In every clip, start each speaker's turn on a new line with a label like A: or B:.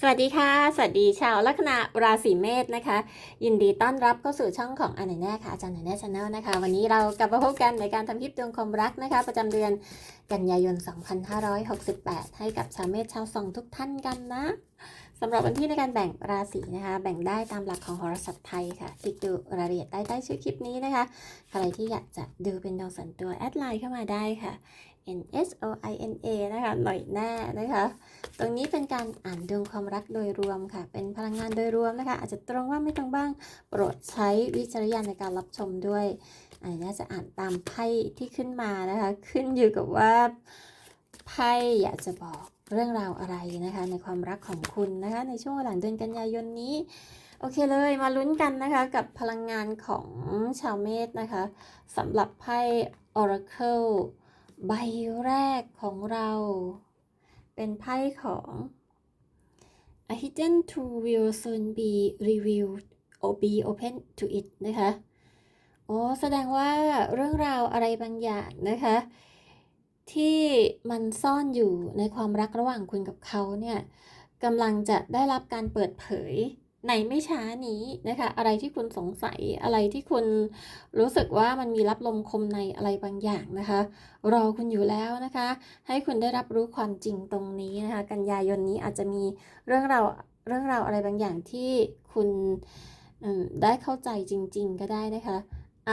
A: สวัสดีค่ะ สวัสดีชาวลัคนาราศีเมษนะคะ ยินดีต้อนรับเข้าสู่ช่องของอันไหนแน่ค่ะอาจารย์ไหนแน่ชาแนลนะคะ วันนี้เรากลับมาพบกันในการทำคลิปดวงความรักนะคะ ประจำเดือนกันยายน 2568 ให้กับชาวเมษชาวสองทุกท่านกันนะสำหรับวันที่ในการแบ่งราศีนะคะ แบ่งได้ตามหลักของโหราศาสตร์ไทยค่ะคลิกดูรายละเอียดได้ใต้ชื่อคลิปนี้นะคะ ใครที่อยากจะดูเป็นดวงส่วนตัวแอดไลน์เข้ามาได้ค่ะ N S O I N A นะคะหน่อยแน่นะคะ ตรงนี้เป็นการอ่านดวงความรักโดยรวมค่ะ เป็นพลังงานโดยรวมนะคะ อาจจะตรงว่างไม่ตรงบ้าง โปรดใช้วิจารณญาณในการรับชมด้วยอันนี้น่าจะอ่านตามไพ่ที่ขึ้นมานะคะ ขึ้นอยู่กับว่าไพ่อยากจะบอกเรื่องราวอะไรนะคะ ในความรักของคุณนะคะ ในช่วงหลังเดือนกันยายนนี้ โอเคเลยมาลุ้นกันนะคะ กับพลังงานของชาวเมษนะคะสำหรับไพ่ Oracle ใบแรกของเรา เป็นไพ่ของ A hidden tool will soon be revealed or be open to it นะคะ โอ้แสดงว่าเรื่องราวอะไรบางอย่างนะคะ ที่มันซ่อนอยู่ในความรักระหว่างคุณกับเขาเนี่ยกำลังจะได้รับการเปิดเผย ในไม่ช้านี้นะคะ อะไรที่คุณสงสัยอะไรที่คุณรู้สึกว่ามันมีรับลมคมในอะไรบางอย่างนะคะ รอคุณอยู่แล้วนะคะ ให้คุณได้รับรู้ความจริงตรงนี้นะคะ กันยายนนี้อาจจะมีเรื่องราวเรื่องราวอะไรบางอย่างที่คุณได้เข้าใจจริง ๆ ก็ได้นะคะ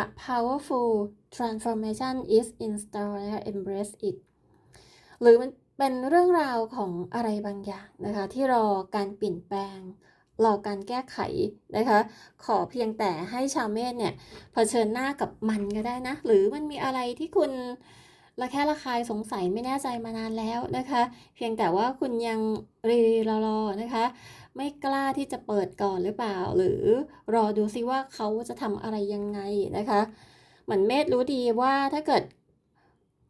A: A powerful transformation is in store นะคะ embrace it หรือมันเป็นเรื่องราวของอะไรบางอย่างนะคะ ที่รอการเปลี่ยนแปลง รอการแก้ไขนะคะ ขอเพียงแต่ให้ชาวเมษเนี่ยเผชิญหน้ากับมันก็ได้นะ หรือมันมีอะไรที่คุณระแค่ระคายสงสัยไม่แน่ใจมานานแล้วนะคะ เพียงแต่ว่าคุณยังรีรอรอๆนะคะ ไม่กล้าที่จะเปิดก่อนหรือเปล่า หรือรอดูซิว่าเขาจะทำอะไรยังไงนะคะเหมือนเมธรู้ดีว่าถ้าเกิด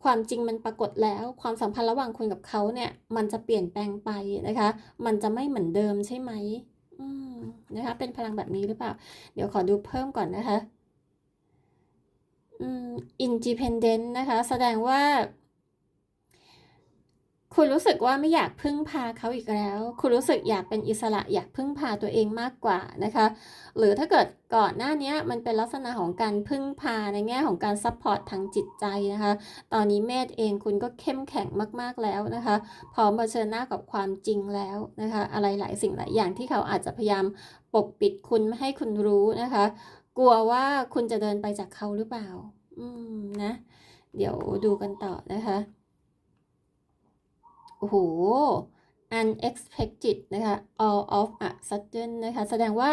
A: ความจริงมันปรากฏแล้ว ความสัมพันธ์ระหว่างคุณกับเขาเนี่ยมันจะเปลี่ยนแปลงไปนะคะ มันจะไม่เหมือนเดิมใช่ไหม อืมนะคะ เป็นพลังแบบนี้หรือเปล่า เดี๋ยวขอดูเพิ่มก่อนนะคะ อืม independent นะคะ แสดงว่า คุณรู้สึกว่าไม่อยากพึ่งพาเขาอีกแล้ว คุณรู้สึกอยากเป็นอิสระอยากพึ่งพาตัวเองมากกว่านะคะ หรือถ้าเกิดก่อนหน้านี้มันเป็นลักษณะของการพึ่งพาในแง่ของการซัพพอร์ตทางจิตใจนะคะ ตอนนี้เมธเองคุณก็เข้มแข็งมากๆแล้วนะคะ พร้อมเผชิญหน้ากับความจริงแล้วนะคะ อะไรหลายสิ่งหลายอย่างที่เขาอาจจะพยายามปกปิดคุณไม่ให้คุณรู้นะคะ กลัวว่าคุณจะเดินไปจากเขาหรือเปล่า อืมนะ เดี๋ยวดูกันต่อนะคะ อ้โห unexpected นะคะ all of a sudden นะคะ แสดงว่า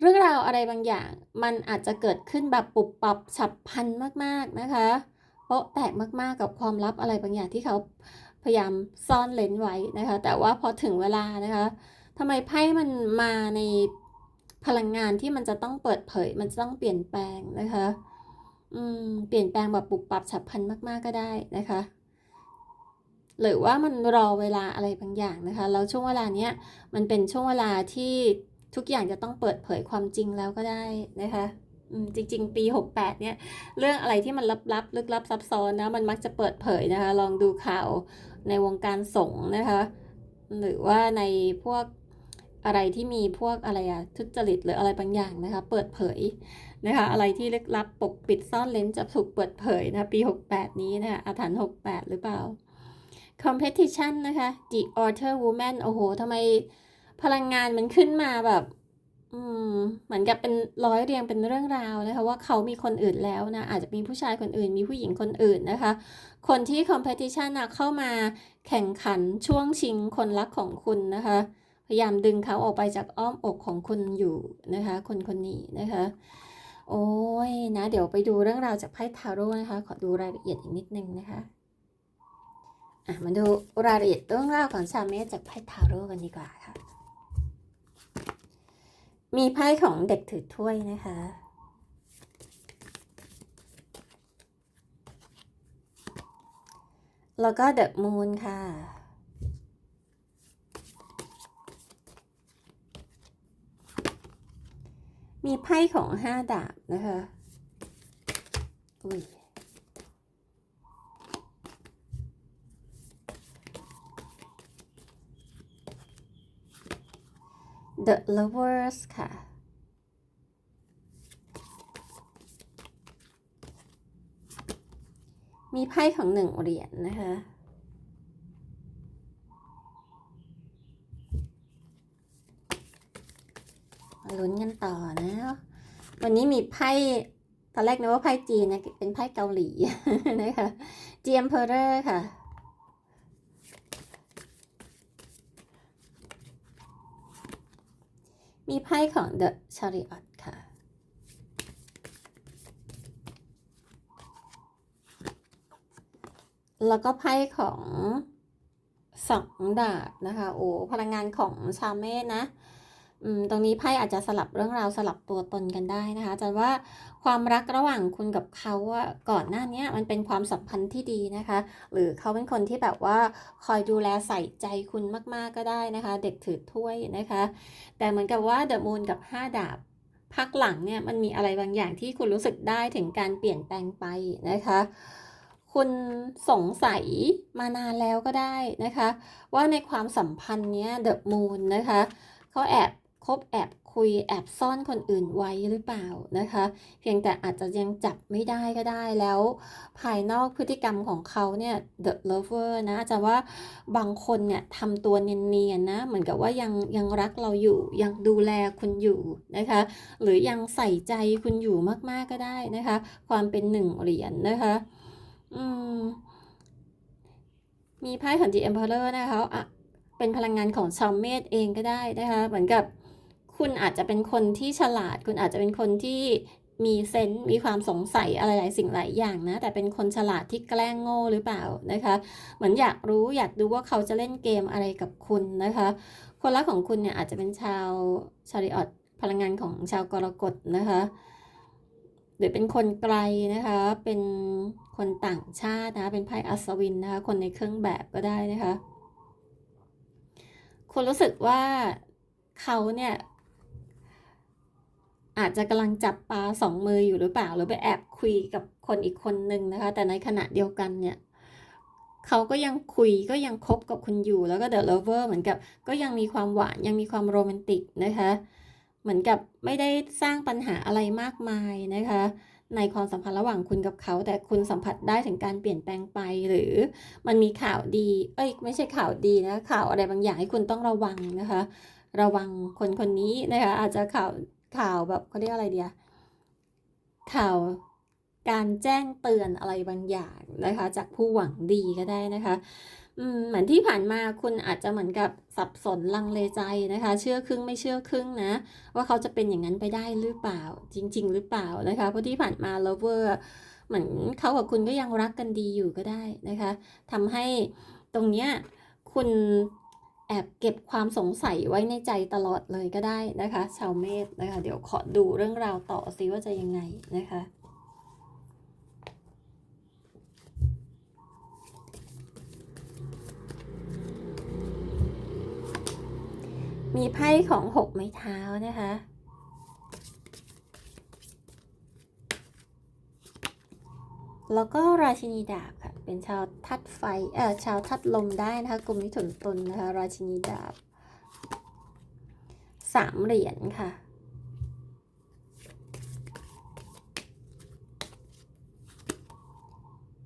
A: เรื่องราวอะไรบางอย่างมันอาจจะเกิดขึ้นแบบปุบปับฉับพลันมาก ๆ นะคะโป๊ะแตกมาก ๆ กับความลับอะไรบางอย่างที่เขาพยายามซ่อนเลนไว้นะคะ แต่ว่าพอถึงเวลานะคะทำไมไพ่มันมาในพลังงานที่มันจะต้องเปิดเผย มันจะต้องเปลี่ยนแปลงนะคะ อืม เปลี่ยนแปลงแบบปุบปับฉับพลันมาก ๆ ก็ได้นะคะ หรือว่ามันรอเวลาอะไรบางอย่างนะคะ แล้วช่วงเวลาเนี้ยมันเป็นช่วงเวลาที่ทุกอย่างจะต้องเปิดเผยความจริงแล้วก็ได้นะคะจริง ๆ ปี 68 เนี่ย เรื่องอะไรที่มันลับๆลึกลับซับซ้อนนะ มันมักจะเปิดเผยนะคะ ลองดูข่าวในวงการสงฆ์นะคะ หรือว่าในพวกอะไรที่มีพวกอะไรอะทุจริตหรืออะไรบางอย่างนะคะ เปิดเผยนะคะ อะไรที่ลึกลับปกปิดซ่อนเลนจะถูกเปิดเผยนะ ปี 68 นี้นะคะอาถรรพ์68 หรือเปล่า competition นะคะ the author woman โอ้โหทำไมพลังงานมันขึ้นมาแบบ อืม เหมือนกับเป็นร้อยเรียงเป็นเรื่องราวนะคะ ว่าเขามีคนอื่นแล้วนะ อาจจะมีผู้ชายคนอื่น มีผู้หญิงคนอื่นนะคะ คนที่ competition นะเข้ามาแข่งขันช่วงชิงคนรักของคุณนะคะ พยายามดึงเขาออกไปจากอ้อมอกของคุณอยู่นะคะ คนคนนี้นะคะโอ้ยนะ เดี๋ยวไปดูเรื่องราวจากไพ่ทาโร่นะคะ ขอดูรายละเอียดอีกนิดนึงนะคะ อะมาดูรายละเอียดเรื่องราวของชาวเมษจากไพ่ทาโร่กันดีกว่าค่ะ มีไพ่ของเด็กถือถ้วยนะคะ แล้วก็เดอะมูนค่ะมีไพ่ของห้าดาบนะคะ อุ้ย อ The Lovers ค่ะ มีไพ่ของหนึ่งเหรียญนะคะ ลุ้นกันต่อนะ วันนี้มีไพ่ ตอนแรกนึกว่าไพ่จีนนะ เป็นไพ่เกาหลีนะคะ g e m p e r o r ค่ะ มีไพ่ของ The Chariot ค่ะ แล้วก็ไพ่ของสองดาบนะคะ โอ้ พลังงานของชาวเมษนะ ตรงนี้ไพ่อาจจะสลับเรื่องราวสลับตัวตนกันได้นะคะอาจารย์ว่าความรักระหว่างคุณกับเขาอะก่อนหน้านี้มันเป็นความสัมพันธ์ที่ดีนะคะ หรือเขาเป็นคนที่แบบว่าคอยดูแลใส่ใจคุณมากๆก็ได้นะคะ เด็กถือถ้วยนะคะ แต่เหมือนกับว่าเดอะมูนกับ 5 ดาบพักหลังเนี่ยมันมีอะไรบางอย่างที่คุณรู้สึกได้ถึงการเปลี่ยนแปลงไปนะคะคุณสงสัยมานานแล้วก็ได้นะคะ ว่าในความสัมพันธ์เนี้ยเดอะมูนนะคะเขาแอบ คบแอบคุยแอบซ่อนคนอื่นไว้หรือเปล่านะคะ เพียงแต่อาจจะยังจับไม่ได้ก็ได้แล้ว ภายนอกพฤติกรรมของเขาเนี่ย the lover นะอาจจะว่าบางคนเนี่ยทำตัวเนียนๆนะ เหมือนกับว่ายังยังรักเราอยู่ยังดูแลคุณอยู่นะคะ หรือยังใส่ใจคุณอยู่มากๆก็ได้นะคะ ความเป็นหนึ่งเหรียญนะคะอืมมีไพ่ของ The Emperor นะคะอะเป็นพลังงานของชาวเมษเองก็ได้นะคะ เหมือนกับ คุณอาจจะเป็นคนที่ฉลาด คุณอาจจะเป็นคนที่มีเซนส์มีความสงสัยอะไรหลายสิ่งหลายอย่างนะ แต่เป็นคนฉลาดที่แกล้งโง่หรือเปล่านะคะ เหมือนอยากรู้อยากดูว่าเขาจะเล่นเกมอะไรกับคุณนะคะ คนรักของคุณเนี่ยอาจจะเป็นชาวชาริออตพลังงานของชาวกรกฎนะคะหรือเป็นคนไกลนะคะ เป็นคนต่างชาตินะคะ เป็นไพ่อัศวินนะคะ คนในเครื่องแบบก็ได้นะคะ คุณรู้สึกว่าเขาเนี่ย อาจจะกำลังจับปลาสองมืออยู่หรือเปล่า หรือไปแอบคุยกับคนอีกคนนึงนะคะ แต่ในขณะเดียวกันเนี่ยเขาก็ยังคุยก็ยังคบกับคุณอยู่แล้วก็เดอะเลเวอร์เหมือนกับก็ยังมีความหวานยังมีความโรแมนติกนะคะ เหมือนกับไม่ได้สร้างปัญหาอะไรมากมายนะคะ ในความสัมพันธ์ระหว่างคุณกับเขา แต่คุณสัมผัสได้ถึงการเปลี่ยนแปลงไปหรือมันมีข่าวดี เอ้ยไม่ใช่ข่าวดีนะข่าวอะไรบางอย่างให้คุณต้องระวังนะคะ ระวังคนคนนี้นะคะอาจจะข่าว ข่าวแบบเขาเรียกอะไรเดียข่าวการแจ้งเตือนอะไรบางอย่างนะคะ จากผู้หวังดีก็ได้นะคะอืมเหมือนที่ผ่านมาคุณอาจจะเหมือนกับสับสนลังเลใจนะคะ เชื่อครึ่งไม่เชื่อครึ่งนะ ว่าเขาจะเป็นอย่างนั้นไปได้หรือเปล่า จริง ๆ หรือเปล่านะคะเพราะที่ผ่านมา lover เหมือนเขากับคุณก็ยังรักกันดีอยู่ก็ได้นะคะทำให้ตรงเนี้ยคุณ แอบเก็บความสงสัยไว้ในใจตลอดเลยก็ได้นะคะ ชาวเมษนะคะ เดี๋ยวขอดูเรื่องราวต่อซิว่าจะยังไงนะคะมีไพ่ของหกไม้เท้านะคะ แล้วก็ราชินีดาบ เป็นชาวทัดไฟเอ่อชาวทัดลมได้นะคะกลุ่มมิถุนตุลนะคะราชินีดาบสามเหรียญค่ะ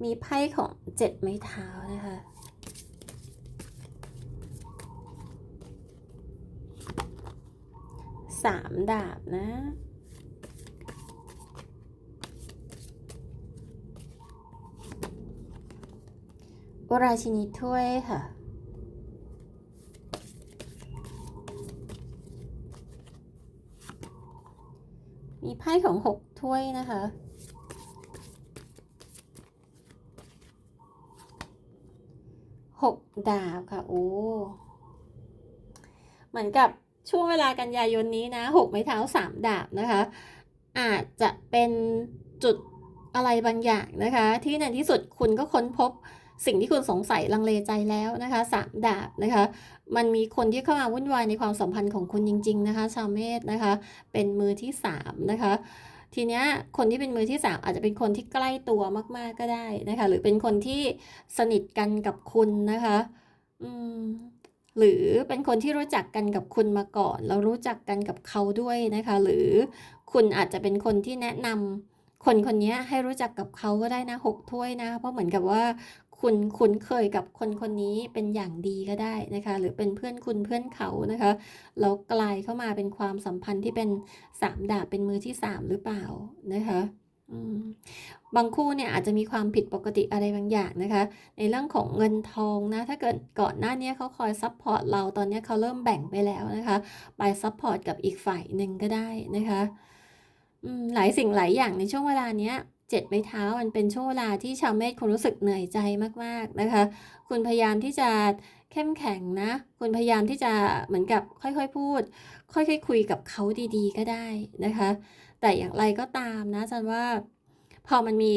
A: มีไพ่ของเจ็ดไม้เท้านะคะ สามดาบนะ ราชินีถ้วยค่ะ มีไพ่ของหกถ้วยนะคะ หกดาบค่ะ โอ้ เหมือนกับช่วงเวลากันยายนนี้นะหกไม้เท้าสามดาบนะคะ อาจจะเป็นจุดอะไรบางอย่างนะคะ ที่ในที่สุดคุณก็ค้นพบ สิ่งที่คุณสงสัยลังเลใจแล้วนะคะสามดาบนะคะ มันมีคนที่เข้ามาวุ่นวายในความสัมพันธ์ของคุณจริง ๆ นะคะ ชาวเมษนะคะ เป็นมือที่สามนะคะทีเนี้ยคนที่เป็นมือที่สามอาจจะเป็นคนที่ใกล้ตัวมาก ๆก็ได้นะคะ หรือเป็นคนที่สนิทกันกับคุณนะคะอืมหรือเป็นคนที่รู้จักกันกับคุณมาก่อน แล้วรู้จักกันกับเขาด้วยนะคะ หรือคุณอาจจะเป็นคนที่แนะนำคนคนนี้ให้รู้จักกับเขาก็ได้นะหกถ้วยนะ เพราะเหมือนกับว่า คุณคุ้นเคยกับคนคนนี้เป็นอย่างดีก็ได้นะคะ หรือเป็นเพื่อนคุณเพื่อนเขานะคะแล้วกลายเข้ามาเป็นความสัมพันธ์ที่เป็นสามดาบเป็นมือที่สามหรือเปล่านะคะบางคู่เนี่ยอาจจะมีความผิดปกติอะไรบางอย่างนะคะ ในเรื่องของเงินทองนะถ้าเกิดก่อนหน้านี้เขาคอยซัพพอร์ตเราตอนนี้เขาเริ่มแบ่งไปแล้วนะคะไปซัพพอร์ตกับอีกฝ่ายหนึ่งก็ได้นะคะหลายสิ่งหลายอย่างในช่วงเวลาเนี้ย เจ็ดไม้เท้ามันเป็นช่วงเวลาที่ชาวเมษคุณรู้สึกเหนื่อยใจมากๆนะคะ คุณพยายามที่จะเข้มแข็งนะ คุณพยายามที่จะเหมือนกับค่อยๆพูด ค่อยๆคุยกับเขาดีๆ ก็ได้นะคะ แต่อย่างไรก็ตามนะจันว่าพอมันมี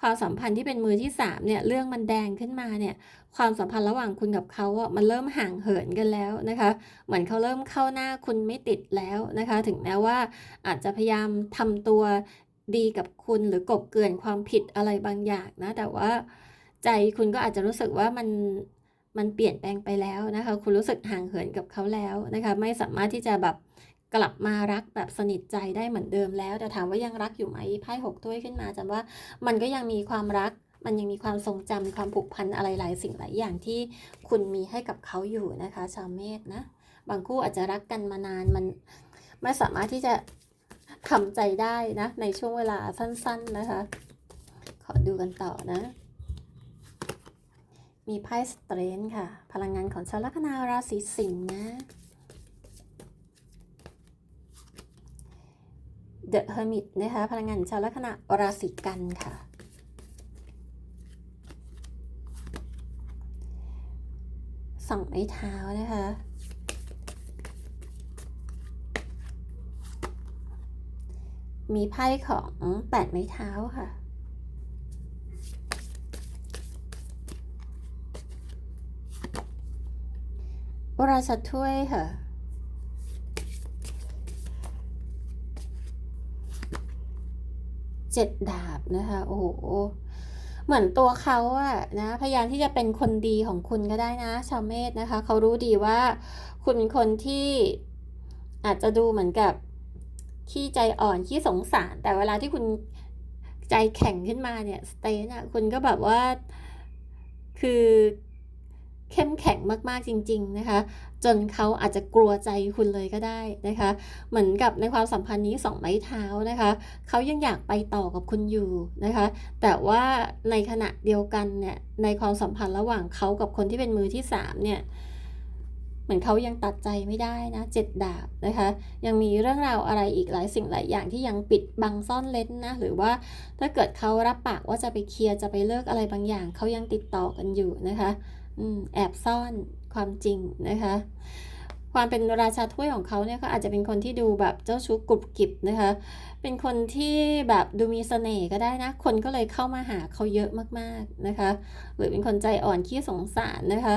A: ความสัมพันธ์ที่เป็นมือที่สามเนี่ยเรื่องมันแดงขึ้นมาเนี่ยความสัมพันธ์ระหว่างคุณกับเขาอะมันเริ่มห่างเหินกันแล้วนะคะ เหมือนเขาเริ่มเข้าหน้าคุณไม่ติดแล้วนะคะ ถึงแม้ว่าอาจจะพยายามทำตัว ดีกับคุณหรือกบเกลื่อนความผิดอะไรบางอย่างนะ แต่ว่าใจคุณก็อาจจะรู้สึกว่ามันมันเปลี่ยนแปลงไปแล้วนะคะ คุณรู้สึกห่างเหินกับเขาแล้วนะคะ ไม่สามารถที่จะแบบกลับมารักแบบสนิทใจได้เหมือนเดิมแล้ว แต่ถามว่ายังรักอยู่ไหมไพ่หกถ้วยขึ้นมาจำว่ามันก็ยังมีความรัก มันยังมีความทรงจำมีความผูกพันอะไรหลายสิ่งหลายอย่างที่คุณมีให้กับเขาอยู่นะคะ ชาวเมษนะ บางคู่อาจจะรักกันมานานมันไม่สามารถที่จะ ทำใจได้นะ ในช่วงเวลาสั้น ๆนะคะ ขอดูกันต่อนะ มีไพ่สเตรนค่ะ พลังงานของชาวลัคนาราศีสิงห์นะ The Hermit นะคะ พลังงานชาวลัคนาราศีกันค่ะ สองไม้เท้านะคะ มีไพ่ของแปดไม้เท้าค่ะ ราชถ้วยค่ะ เจ็ดดาบนะคะ โอ้โห เหมือนตัวเขาอะนะ พยายามที่จะเป็นคนดีของคุณก็ได้นะ ชาวเมษนะคะ เขารู้ดีว่า คุณเป็นคนที่อาจจะดูเหมือนกับ ขี้ใจอ่อนขี้สงสาร แต่เวลาที่คุณใจแข็งขึ้นมาเนี่ยสเตนอะคุณก็แบบว่าคือเข้มแข็งมากๆจริง ๆ นะคะ จนเขาอาจจะกลัวใจคุณเลยก็ได้นะคะ เหมือนกับในความสัมพันธ์นี้สองไม้เท้านะคะเขายังอยากไปต่อกับคุณอยู่นะคะ แต่ว่าในขณะเดียวกันเนี่ยในความสัมพันธ์ระหว่างเขากับคนที่เป็นมือที่สามเนี่ย เหมือนเขายังตัดใจไม่ได้นะเจ็ดดาบนะคะ ยังมีเรื่องราวอะไรอีกหลายสิ่งหลายอย่างที่ยังปิดบังซ่อนเล้นนะ หรือว่าถ้าเกิดเขารับปากว่าจะไปเคลียร์จะไปเลิกอะไรบางอย่างเขายังติดต่อกันอยู่นะคะอืมแอบซ่อนความจริงนะคะ ความเป็นราชาถ้วยของเขาเนี่ยก็อาจจะเป็นคนที่ดูแบบเจ้าชู้กรุบกริบนะคะ เป็นคนที่แบบดูมีเสน่ห์ก็ได้นะ คนก็เลยเข้ามาหาเขาเยอะมากๆนะคะ หรือเป็นคนใจอ่อนขี้สงสารนะคะ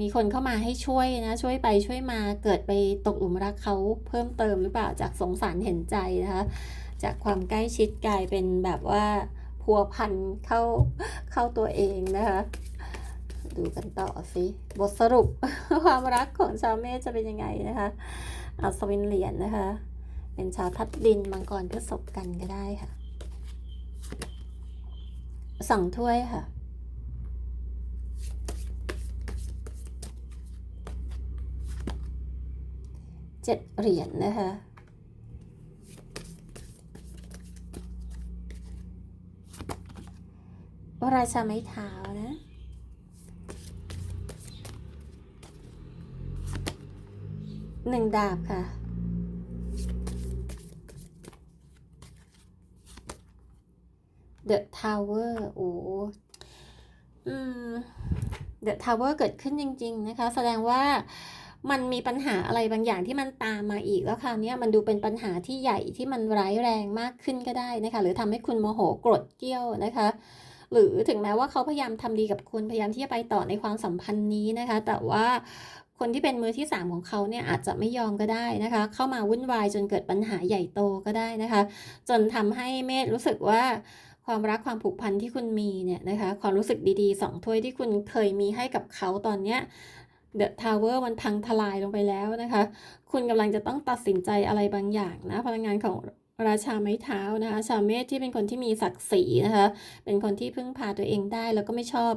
A: มีคนเข้ามาให้ช่วยนะ ช่วยไปช่วยมาเกิดไปตกหลุมรักเขาเพิ่มเติมหรือเปล่าจากสงสารเห็นใจนะคะ จากความใกล้ชิดกลายเป็นแบบว่าพัวพันเข้าเข้าตัวเองนะคะ ดูกันต่อสิบทสรุปความรักของชาวเมษจะเป็นยังไงนะคะอัศวินเหรียญนะคะ เป็นชาวทัดดินมังกรพฤษภกันก็ได้ค่ะสองถ้วยค่ะ เจ็ดเหรียญนะคะราชาไม้เท้านะหนึ่งดาบค่ะ The Tower โอ้อืม The Tower เกิดขึ้นจริง ๆ นะคะ แสดงว่า มันมีปัญหาอะไรบางอย่างที่มันตามมาอีกแล้วคราวนี้มันดูเป็นปัญหาที่ใหญ่ที่มันร้ายแรงมากขึ้นก็ได้นะคะ หรือทำให้คุณโมโหโกรธเกรี้ยวนะคะ หรือถึงแม้ว่าเขาพยายามทำดีกับคุณพยายามที่จะไปต่อในความสัมพันธ์นี้นะคะ แต่ว่าคนที่เป็นมือที่สามของเขาเนี่ยอาจจะไม่ยอมก็ได้นะคะ เข้ามาวุ่นวายจนเกิดปัญหาใหญ่โตก็ได้นะคะ จนทำให้เมธรู้สึกว่าความรักความผูกพันที่คุณมีเนี่ยนะคะ ความรู้สึกดีๆสองถ้วยที่คุณเคยมีให้กับเขาตอนเนี้ย เดอะทาวเวอร์มันพังทลายลงไปแล้วนะคะ คุณกำลังจะต้องตัดสินใจอะไรบางอย่างนะ พลังงานของราชาไม้เท้านะคะ ชาเมษที่เป็นคนที่มีศักดิ์ศรีนะคะ เป็นคนที่พึ่งพาตัวเองได้ แล้วก็ไม่ชอบ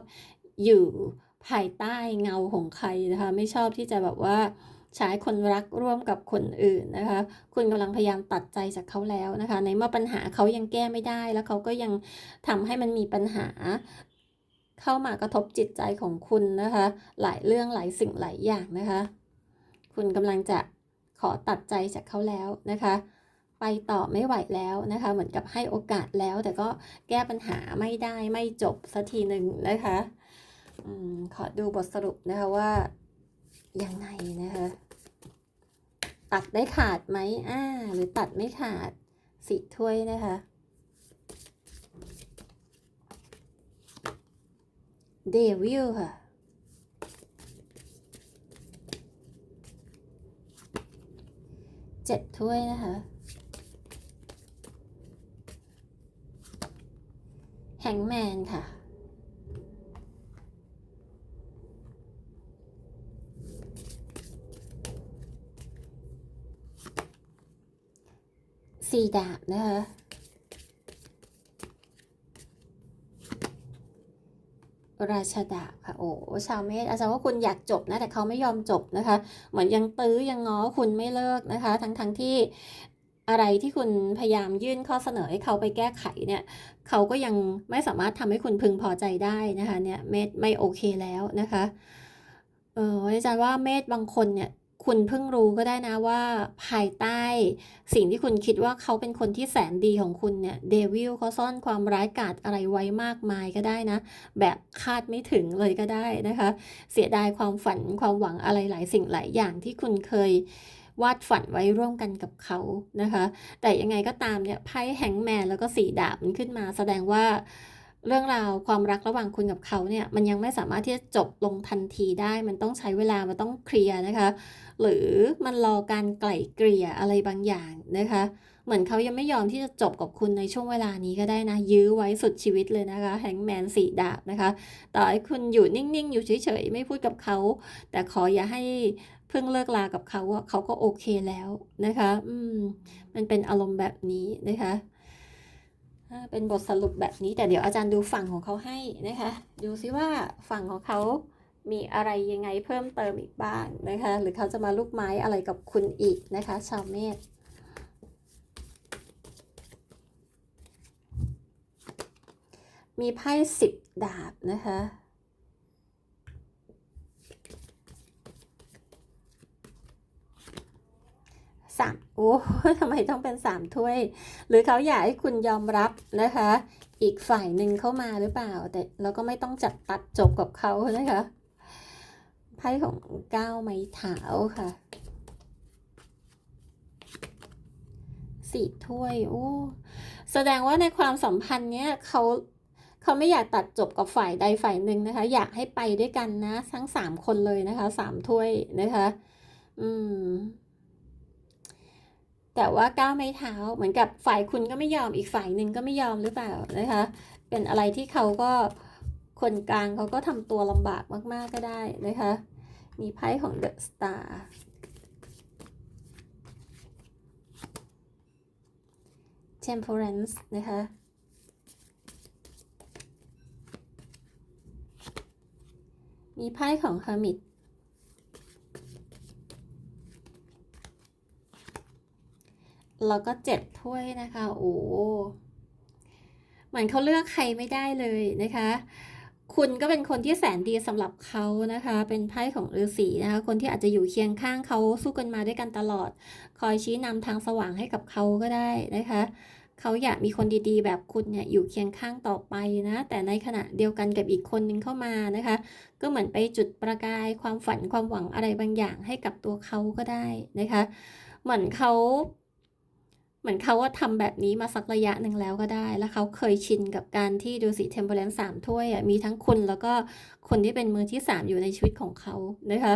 A: อยู่ภายใต้เงาของใครนะคะ ไม่ชอบที่จะแบบว่าใช้คนรักร่วมกับคนอื่นนะคะ คุณกำลังพยายามตัดใจจากเขาแล้วนะคะ ในเมื่อปัญหาเขายังแก้ไม่ได้ แล้วเขาก็ยังทำให้มันมีปัญหา เข้ามากระทบจิตใจของคุณนะคะ หลายเรื่องหลายสิ่งหลายอย่างนะคะ คุณกำลังจะขอตัดใจจากเขาแล้วนะคะ ไปต่อไม่ไหวแล้วนะคะ เหมือนกับให้โอกาสแล้ว แต่ก็แก้ปัญหาไม่ได้ไม่จบสักทีหนึ่งนะคะอขอดูบทสรุปนะคะว่ายังไงนะคะ ตัดได้ขาดไหมอ่า หรือตัดไม่ขาดสีถ้วยนะคะ เดวิลค่ะ เจ็ดถ้วยนะคะ แฮงแมนค่ะ สี่ดาบนะคะ ราชดาค่ะโอ้ชาวเมธอาจารย์ว่าคุณอยากจบนะแต่เขาไม่ยอมจบนะคะ เหมือนยังตื้อยังง้อคุณไม่เลิกนะคะ ทั้งทั้งที่อะไรที่คุณพยายามยื่นข้อเสนอให้เขาไปแก้ไขเนี่ยเขาก็ยังไม่สามารถทำให้คุณพึงพอใจได้นะคะเนี่ยเมธไม่โอเคแล้วนะคะเอออาจารย์ว่าเมธบางคนเนี่ย คุณเพิ่งรู้ก็ได้นะว่าภายใต้สิ่งที่คุณคิดว่าเขาเป็นคนที่แสนดีของคุณเนี่ยเดวิลเขาซ่อนความร้ายกาจอะไรไว้มากมายก็ได้นะ แบบคาดไม่ถึงเลยก็ได้นะคะ เสียดายความฝันความหวังอะไรหลายสิ่งหลายอย่างที่คุณเคยวาดฝันไว้ร่วมกันกับเขานะคะ แต่ยังไงก็ตามเนี่ยไพ่แฮงแมนแล้วก็สีดาบมันขึ้นมาแสดงว่า เรื่องราวความรักระหว่างคุณกับเขาเนี่ยมันยังไม่สามารถที่จะจบลงทันทีได้ มันต้องใช้เวลา มันต้องเคลียร์นะคะ หรือมันรอการไกล่เกลี่ยอะไรบางอย่างนะคะ เหมือนเขายังไม่ยอมที่จะจบกับคุณในช่วงเวลานี้ก็ได้นะ ยื้อไว้สุดชีวิตเลยนะคะ แฮงแมนสีดาบนะคะ ต่อให้คุณอยู่นิ่งๆ อยู่เฉยๆ ไม่พูดกับเขา แต่ขออย่าให้เพิ่งเลิกลากับเขาอะเขาก็โอเคแล้วนะคะ อืม มันเป็นอารมณ์แบบนี้นะคะ เป็นบทสรุปแบบนี้แต่เดี๋ยวอาจารย์ดูฝั่งของเขาให้นะคะ ดูซิว่าฝั่งของเขามีอะไรยังไงเพิ่มเติมอีกบ้างนะคะ หรือเขาจะมาลูกไม้อะไรกับคุณอีกนะคะ ชาวเมษมีไพ่สิบดาบนะคะ สามโอ้ทำไมต้องเป็นสามถ้วย หรือเขาอยากให้คุณยอมรับนะคะ อีกฝ่ายหนึ่งเข้ามาหรือเปล่า แต่เราก็ไม่ต้องจัดตัดจบกับเขานะคะไพ่ของก้าวไม้เท้าค่ะสี่ถ้วยโอ้แสดงว่าในความสัมพันธ์เนี้ยเขาเขาไม่อยากตัดจบกับฝ่ายใดฝ่ายหนึ่งนะคะ อยากให้ไปด้วยกันนะ ทั้งสามคนเลยนะคะสามถ้วยนะคะ อืม แต่ว่าก้าวไม้เท้าเหมือนกับฝ่ายคุณก็ไม่ยอมอีกฝ่ายหนึ่งก็ไม่ยอมหรือเปล่านะคะ เป็นอะไรที่เขาก็คนกลางเขาก็ทำตัวลำบากมาก ๆก็ได้นะคะ มีไพ่ของ The Star Temperance นะคะมีไพ่ของ Hermit แล้วก็เจ็ดถ้วยนะคะโอ้เหมือนเขาเลือกใครไม่ได้เลยนะคะ คุณก็เป็นคนที่แสนดีสำหรับเขานะคะ เป็นไพ่ของฤาษีนะคะ คนที่อาจจะอยู่เคียงข้างเขาสู้กันมาด้วยกันตลอด คอยชี้นำทางสว่างให้กับเขาก็ได้นะคะเขาอยากมีคนดีๆ แบบคุณเนี่ยอยู่เคียงข้างต่อไปนะ แต่ในขณะเดียวกันกับอีกคนนึงเข้ามานะคะ ก็เหมือนไปจุดประกายความฝันความหวังอะไรบางอย่างให้กับตัวเขาก็ได้นะคะ เหมือนเขา เหมือนเขาว่าทำแบบนี้มาสักระยะหนึ่งแล้วก็ได้ แล้วเขาเคยชินกับการที่ดูสิเทมเพลนสามถ้วยอะมีทั้งคุณแล้วก็คนที่เป็นมือที่สามอยู่ในชีวิตของเขานะคะ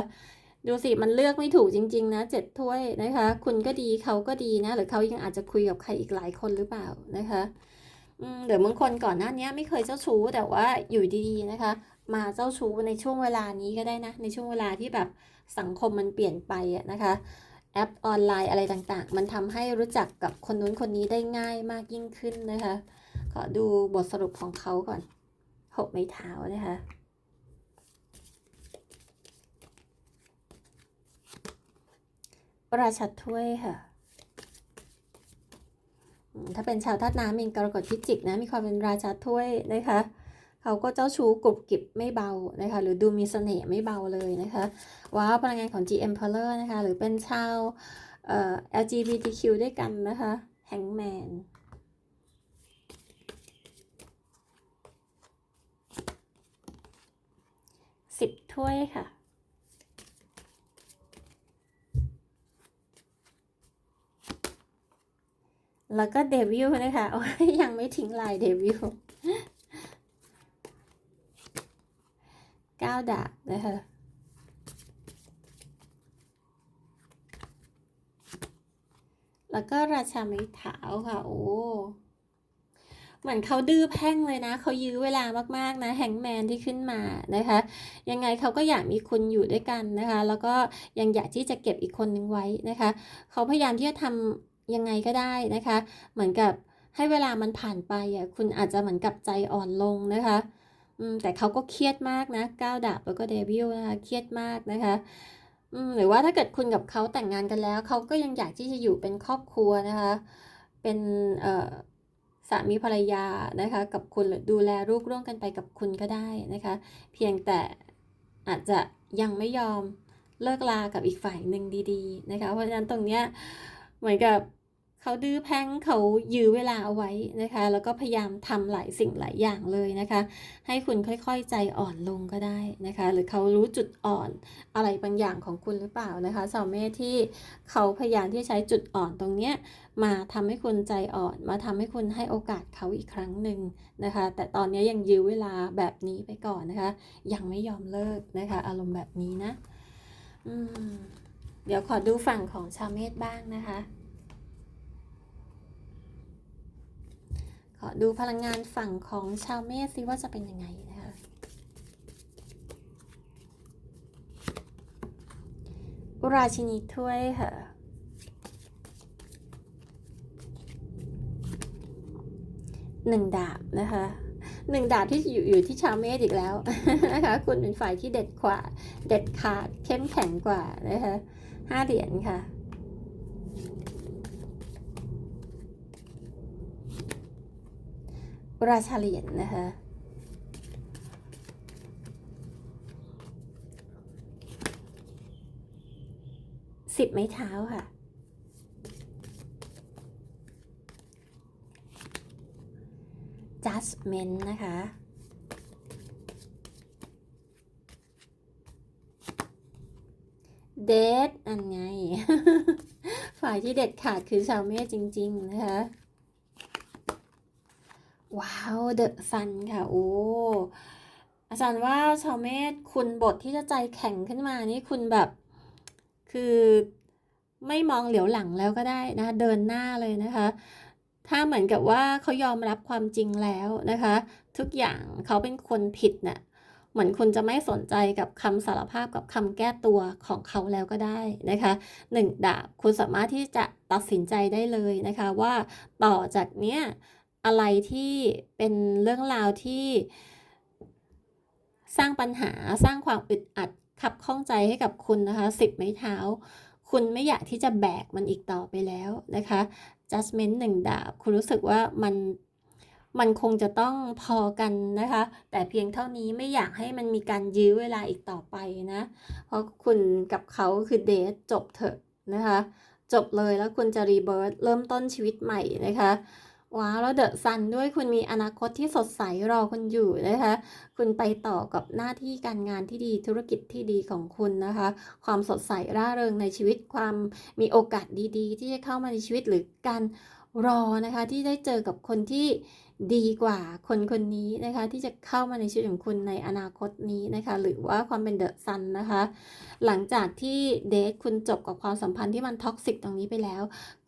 A: ดูสิมันเลือกไม่ถูกจริง ๆ นะเจ็ดถ้วยนะคะ คุณก็ดีเขาก็ดีนะ หรือเขายังอาจจะคุยกับใครอีกหลายคนหรือเปล่านะคะอืมหรือบางคนก่อนหน้านี้ไม่เคยเจ้าชู้แต่ว่าอยู่ดีๆนะคะ มาเจ้าชู้ในช่วงเวลานี้ก็ได้นะ ในช่วงเวลาที่แบบสังคมมันเปลี่ยนไปอะนะคะ แอปออนไลน์อะไรต่างๆ มันทำให้รู้จักกับคนนู้นคนนี้ได้ง่ายมากยิ่งขึ้นนะคะขอดูบทสรุปของเขาก่อนหกไม้เท้านะคะราชาถ้วยค่ะ ถ้าเป็นชาวธาตุน้ำมีกรกฎพิจิกนะ มีความเป็นราชาถ้วยนะคะ เขาก็เจ้าชู้กรุบกริบไม่เบานะคะหรือดูมีเสน่ห์ไม่เบาเลยนะคะว้าวพลังงานของ G Emperor นะคะหรือเป็นชาวเอ่อ LGBTQ ด้วยกันนะคะ Hangman สิบถ้วยค่ะแล้วก็เดวิลนะคะ โอ้ยยังไม่ทิ้งลายเดวิลเก้าดาบนะคะแล้วก็ราชาไม้เท้าค่ะ โอ้ เหมือนเขาดื้อแพ่งเลยนะ เขายื้อเวลามากๆนะ แฮงแมนที่ขึ้นมานะคะ ยังไงเขาก็อยากมีคุณอยู่ด้วยกันนะคะ แล้วก็ยังอยากที่จะเก็บอีกคนนึงไว้นะคะ เขาพยายามที่จะทำยังไงก็ได้นะคะ เหมือนกับให้เวลามันผ่านไปอะ คุณอาจจะเหมือนกับใจอ่อนลงนะคะ แต่เขาก็เครียดมากนะก้าวดาบแล้วก็เดวิลนะคะเครียดมากนะคะหรือว่าถ้าเกิดคุณกับเขาแต่งงานกันแล้ว เขาก็ยังอยากที่จะอยู่เป็นครอบครัวนะคะ เป็นสามีภรรยานะคะ กับคุณหรือดูแลลูกร่วมกันไปกับคุณก็ได้นะคะ เพียงแต่อาจจะยังไม่ยอมเลิกลากับอีกฝ่ายหนึ่งดี ๆ นะคะ เพราะฉะนั้นตรงเนี้ยเหมือนกับ เขาดื้อแพงเขายื้อเวลาเอาไว้นะคะ แล้วก็พยายามทำหลายสิ่งหลายอย่างเลยนะคะ ให้คุณค่อยๆใจอ่อนลงก็ได้นะคะ หรือเขารู้จุดอ่อนอะไรบางอย่างของคุณหรือเปล่านะคะชาวเมษที่เขาพยายามที่จะใช้จุดอ่อนตรงเนี้ยมาทำให้คุณใจอ่อน มาทำให้คุณให้โอกาสเขาอีกครั้งหนึ่งนะคะ แต่ตอนนี้ยังยื้อเวลาแบบนี้ไปก่อนนะคะ ยังไม่ยอมเลิกนะคะ อารมณ์แบบนี้นะ อืมเดี๋ยวขอดูฝั่งของชาวเมษบ้างนะคะ ขอดูพลังงานฝั่งของชาวเมษซิว่าจะเป็นยังไงนะคะ ราชินีถ้วยค่ะหนึ่งดาบนะคะหนึ่งดาบที่อยู่อยู่ที่ชาวเมษอีกแล้วนะคะคุณเป็นฝ่ายที่เด็ดกว่า เด็ดขาดเข้มแข็งกว่านะคะห้าเหรียญค่ะ ราชาเหรียญนะคะสิบไม้เท้าค่ะ judgment นะคะ เดทอันไง ฝ่ายที่เด็ดขาดคือชาวเมษจริง ๆ นะคะ ว้าวเดอะซันค่ะโอ้อาจารย์ว่าชาวเมษคุณบทที่จะใจแข็งขึ้นมานี่คุณแบบ คือไม่มองเหลียวหลังแล้วก็ได้นะเดินหน้าเลยนะคะ ถ้าเหมือนกับว่าเขายอมรับความจริงแล้วนะคะ ทุกอย่างเขาเป็นคนผิดน่ะเหมือนคุณจะไม่สนใจกับคำสารภาพกับคำแก้ตัวของเขาแล้วก็ได้นะคะหนึ่งดาบคุณสามารถที่จะตัดสินใจได้เลยนะคะ ว่าต่อจากเนี้ย อะไรที่เป็นเรื่องราวที่สร้างปัญหาสร้างความอึดอัดขับข้องใจให้กับคุณนะคะสิบไม้เท้า คุณไม่อยากที่จะแบกมันอีกต่อไปแล้วนะคะ judgment หนึ่งดาบ คุณรู้สึกว่ามันมันคงจะต้องพอกันนะคะ แต่เพียงเท่านี้ไม่อยากให้มันมีการยื้อเวลาอีกต่อไปนะ เพราะคุณกับเขาคือเดทจบเถอะนะคะ จบเลยแล้วคุณจะรีเบิร์ตเริ่มต้นชีวิตใหม่นะคะ ว้าวแล้วเดอะซันด้วยคุณมีอนาคตที่สดใสรอคุณอยู่นะคะ คุณไปต่อกับหน้าที่การงานที่ดีธุรกิจที่ดีของคุณนะคะ ความสดใสร่าเริงในชีวิตความมีโอกาสดีๆ ที่จะเข้ามาในชีวิตหรือการรอนะคะที่ได้เจอกับคนที่ดีกว่าคนคนนี้นะคะที่จะเข้ามาในชีวิตของคุณในอนาคตนี้นะคะหรือว่าความเป็นเดอะซันนะคะหลังจากที่เดทคุณจบกับความสัมพันธ์ที่มันท็อกซิกตรงนี้ไปแล้ว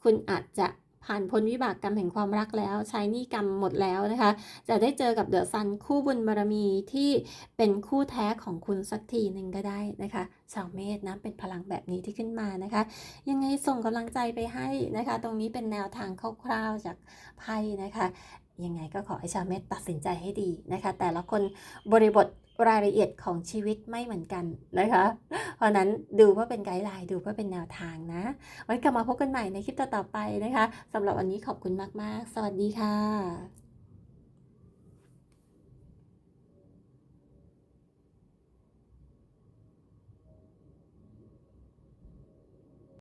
A: คุณอาจจะ ผ่านพ้นวิบากกรรมแห่งความรักแล้ว ใช้นี้กรรมหมดแล้วนะคะ จะได้เจอกับเดอะซันคู่บุญบารมีที่เป็นคู่แท้ของคุณสักทีหนึ่งก็ได้นะคะชาวเมษนะเป็นพลังแบบนี้ที่ขึ้นมานะคะ ยังไงส่งกำลังใจไปให้นะคะ ตรงนี้เป็นแนวทางคร่าวๆจากไพ่นะคะ ยังไงก็ขอให้ชาวเมษตัดสินใจให้ดีนะคะ แต่ละคนบริบท รายละเอียดของชีวิตไม่เหมือนกันนะคะ เพราะนั้นดูเพื่อเป็นไกด์ไลน์ดูเพื่อเป็นแนวทางนะ ไว้กลับมาพบกันใหม่ในคลิปต่อๆไปนะคะสำหรับวันนี้ขอบคุณมากๆ สวัสดีค่ะ